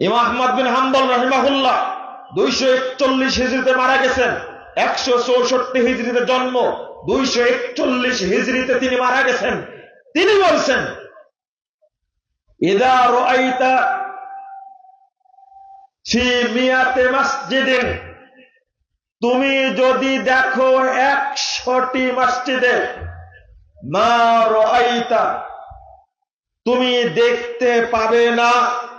ইমাম আহমদ বিন হাম্বল রহিমাহুল্লাহ দুইশো একচল্লিশ হিজড়িতে মারা গেছেন। একশো চৌষট্টি হিজড়িতে জন্ম, দুইশো একচল্লিশ হিজড়িতে তিনি মারা গেছেন। তিনি বলছেন তুমি যদি দেখো একশোটি মসজিদে মা রাইতা তুমি দেখতে পাবে না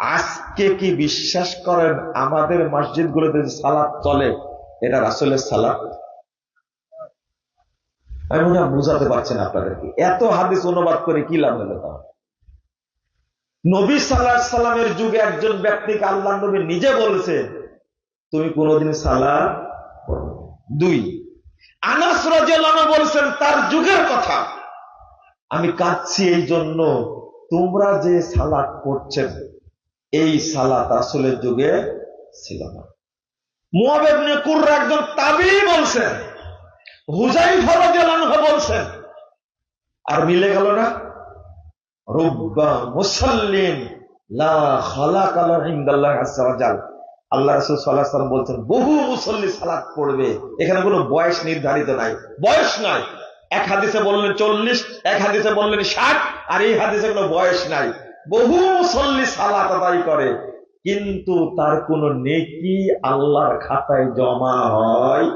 আজকে কি বিশ্বাস করেন আমাদের মসজিদ গুলোতে সালাদ চলে, এটা রাসুলের সালাদ আমি মনে হয় বুঝাতে পারছেন আপনাদেরকে। এত হাদিস অনুবাদ করে কি লাভ হলো তা নবী সাল্লাহ সাল্লামের যুগে একজন ব্যক্তিকে আল্লাহ নবী নিজে বলছে তুমি কোনোদিন পড়ো দুই, আনাস রাজিয়াল্লাহু বলছেন, তার যুগের কথা। আমি কাঁদছি এই জন্য তোমরা যে সালাদ পড়ছেন এই সালাত রাসূলের যুগে ছিল না। মুয়াবিবনে কুররা একজন তাবি বলছেন হুজাইফা রাদিয়াল্লাহু বলছেন, আর মিলে গেল না, রুব্বা আল্লাহ বলছেন, বহু মুসল্লি সালাত পড়বে, এখানে কোনো বয়স নির্ধারিত নাই। বয়স নাই, এক হাদিসে বললেন চল্লিশ, এক হাদিসে বললেন ষাট, আর এই হাদিসে কোনো বয়স নাই। বহু মুসল্লি সালাত আদায় করে কিন্তু তার কোনো নেকি আল্লাহর খাতায় জমা হয়